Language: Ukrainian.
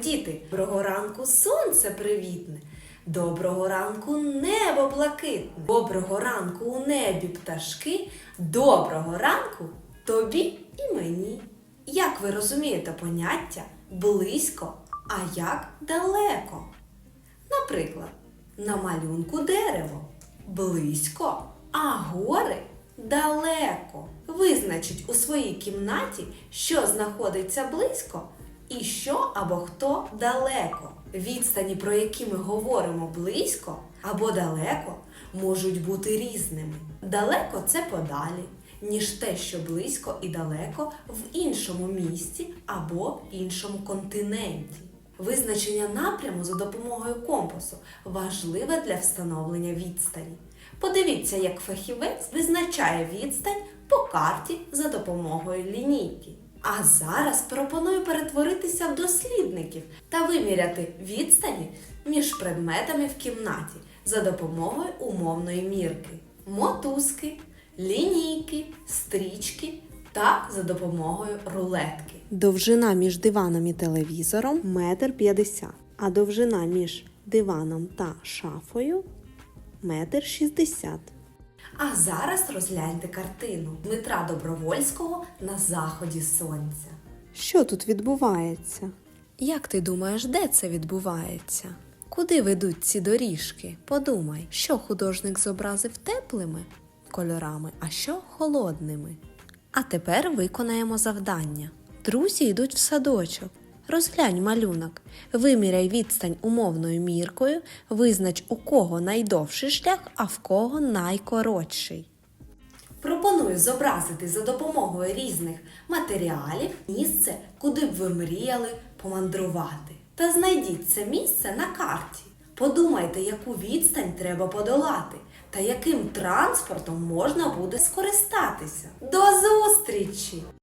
діти! Доброго ранку сонце привітне. Доброго ранку небо блакитне. Доброго ранку у небі пташки. Доброго ранку тобі і мені. Як ви розумієте поняття близько, а як далеко? Наприклад, на малюнку дерево близько, а гори далеко. Визначить у своїй кімнаті, що знаходиться близько і що або хто далеко. Відстані, про які ми говоримо близько або далеко, можуть бути різними. Далеко це подалі, ніж те, що близько і далеко в іншому місті або іншому континенті. Визначення напряму за допомогою компасу важливе для встановлення відстані. Подивіться, як фахівець визначає відстань по карті за допомогою лінійки. А зараз пропоную перетворитися в дослідників та виміряти відстані між предметами в кімнаті за допомогою умовної мірки, мотузки, лінійки, стрічки та за допомогою рулетки. Довжина між диваном і телевізором метр п'ятдесят, а довжина між диваном та шафою метр шістдесят. А зараз розгляньте картину Дмитра Добровольського на заході сонця. Що тут відбувається? Як ти думаєш, де це відбувається? Куди ведуть ці доріжки? Подумай, що художник зобразив теплими кольорами, а що холодними. А тепер виконаємо завдання. Друзі йдуть в садочок. Розглянь малюнок, виміряй відстань умовною міркою, визнач у кого найдовший шлях, а в кого найкоротший. Пропоную зобразити за допомогою різних матеріалів місце, куди б ви мріяли помандрувати. Та знайдіть це місце на карті. Подумайте, яку відстань треба подолати та яким транспортом можна буде скористатися. До зустрічі!